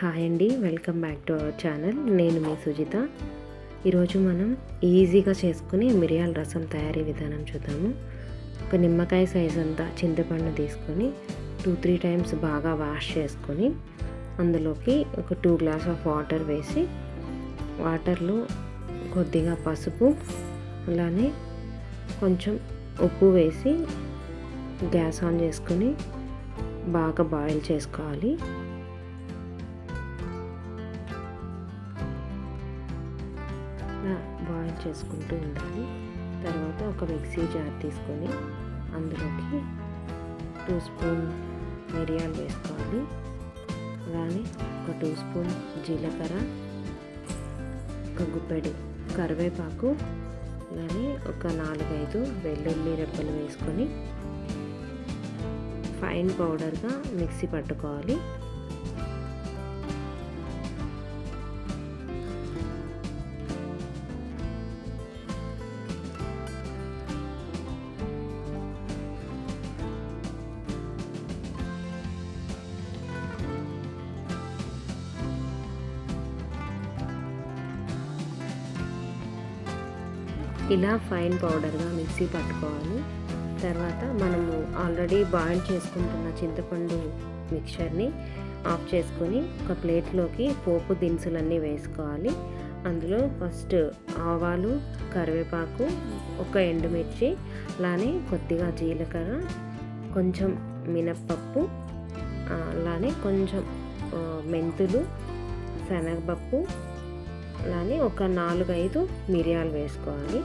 Hi అండి welcome back to our channel. నేను మీ సుజిత. ఈరోజు మనం ఈజీగా చేసుకుని మిరియాల రసం తయారీ విధానం చూద్దాము. ఒక నిమ్మకాయ సైజ్ అంతా చింతపండు తీసుకొని టూ త్రీ టైమ్స్ బాగా వాష్ చేసుకొని అందులోకి ఒక టూ గ్లాస్ ఆఫ్ వాటర్ వేసి వాటర్లో కొద్దిగా పసుపు అలానే కొంచెం ఉప్పు వేసి గ్యాస్ ఆన్ చేసుకొని బాగా బాయిల్ చేసుకోవాలి. బాయిల్ చేసుకుంటూ ఉండాలి. తర్వాత ఒక మిక్సీ జార్ తీసుకొని అందులోకి టూ స్పూన్ మిరియాలు వేసుకోవాలి. అలానే ఒక టూ స్పూన్ జీలకర్ర ఒక గుప్పెడు కరివేపాకు అలానే ఒక నాలుగైదు వెల్లుల్లి రెప్పలు వేసుకొని ఫైన్ పౌడర్గా మిక్సీ పట్టుకోవాలి. ఇలా ఫైన్ పౌడర్గా మిక్సీ పట్టుకోవాలి. తర్వాత మనము ఆల్రెడీ బాయిల్ చేసుకుంటున్న చింతపండు మిక్చర్ని ఆఫ్ చేసుకొని ఒక ప్లేట్లోకి పోపు దినుసులన్నీ వేసుకోవాలి. అందులో ఫస్ట్ ఆవాలు కరివేపాకు ఒక ఎండుమిర్చి అలానే కొద్దిగా జీలకర్ర కొంచెం మినప్పప్పు అలానే కొంచెం మెంతులు శనగపప్పు అలానే ఒక నాలుగైదు మిరియాలు వేసుకోవాలి.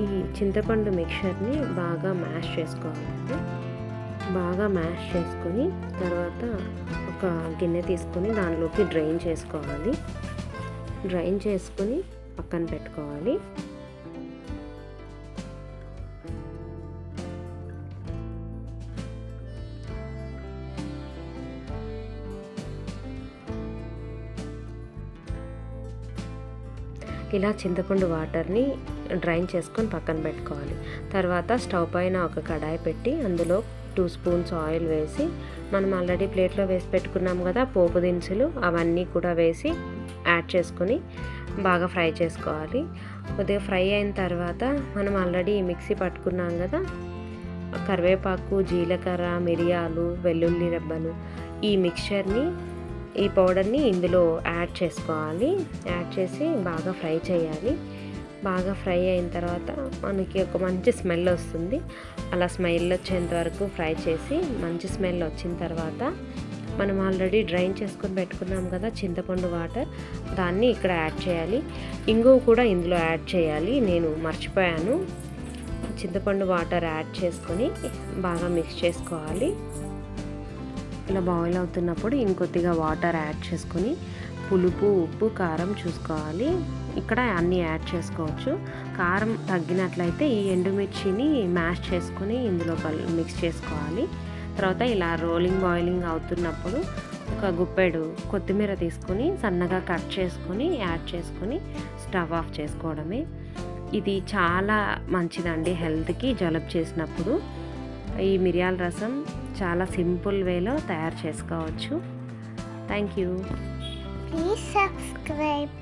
ఈ చింతపండు మిక్చర్ని బాగా మ్యాష్ చేసుకోవాలండి. బాగా మ్యాష్ చేసుకొని తర్వాత ఒక గిన్నె తీసుకొని దానిలోకి డ్రైన్ చేసుకోవాలి. డ్రైన్ చేసుకొని పక్కన పెట్టుకోవాలి. ఇలా చింతపండు వాటర్ని డ్రైన్ చేసుకొని పక్కన పెట్టుకోవాలి. తర్వాత స్టవ్ పైన ఒక కడాయి పెట్టి అందులో టూ స్పూన్స్ ఆయిల్ వేసి మనం ఆల్రెడీ ప్లేట్లో వేసి పెట్టుకున్నాం కదా పోపు దినుసులు అవన్నీ కూడా వేసి యాడ్ చేసుకొని బాగా ఫ్రై చేసుకోవాలి. కొద్దిగా ఫ్రై అయిన తర్వాత మనం ఆల్రెడీ మిక్సీ పట్టుకున్నాం కదా కరివేపాకు జీలకర్ర మిరియాలు వెల్లుల్లి రెబ్బలు ఈ మిక్చర్ని ఈ పౌడర్ని ఇందులో యాడ్ చేసుకోవాలి. యాడ్ చేసి బాగా ఫ్రై చేయాలి. బాగా ఫ్రై అయిన తర్వాత మనకి ఒక మంచి స్మెల్ వస్తుంది. అలా స్మెల్ వచ్చేంత వరకు ఫ్రై చేసి మంచి స్మెల్ వచ్చిన తర్వాత మనం ఆల్రెడీ డ్రైన్ చేసుకొని పెట్టుకున్నాం కదా చింతపండు వాటర్ దాన్ని ఇక్కడ యాడ్ చేయాలి. ఇంగువ కూడా ఇందులో యాడ్ చేయాలి. నేను మర్చిపోయాను. చింతపండు వాటర్ యాడ్ చేసుకొని బాగా మిక్స్ చేసుకోవాలి. ఇలా బాయిల్ అవుతున్నప్పుడు ఇంకొద్దిగా వాటర్ యాడ్ చేసుకొని పులుపు ఉప్పు కారం చూసుకోవాలి. ఇక్కడ అన్నీ యాడ్ చేసుకోవచ్చు. కారం తగ్గినట్లయితే ఈ ఎండుమిర్చిని మ్యాష్ చేసుకొని ఇందులో మిక్స్ చేసుకోవాలి. తర్వాత ఇలా రోలింగ్ బాయిలింగ్ అవుతున్నప్పుడు ఒక గుప్పెడు కొత్తిమీర తీసుకొని సన్నగా కట్ చేసుకొని యాడ్ చేసుకొని స్టవ్ ఆఫ్ చేసుకోవడమే. ఇది చాలా మంచిదండి హెల్త్కి జలుబు చేసినప్పుడు. ఈ మిరియాల రసం చాలా సింపుల్ వేలో తయారు చేసుకోవచ్చు. Thank you please subscribe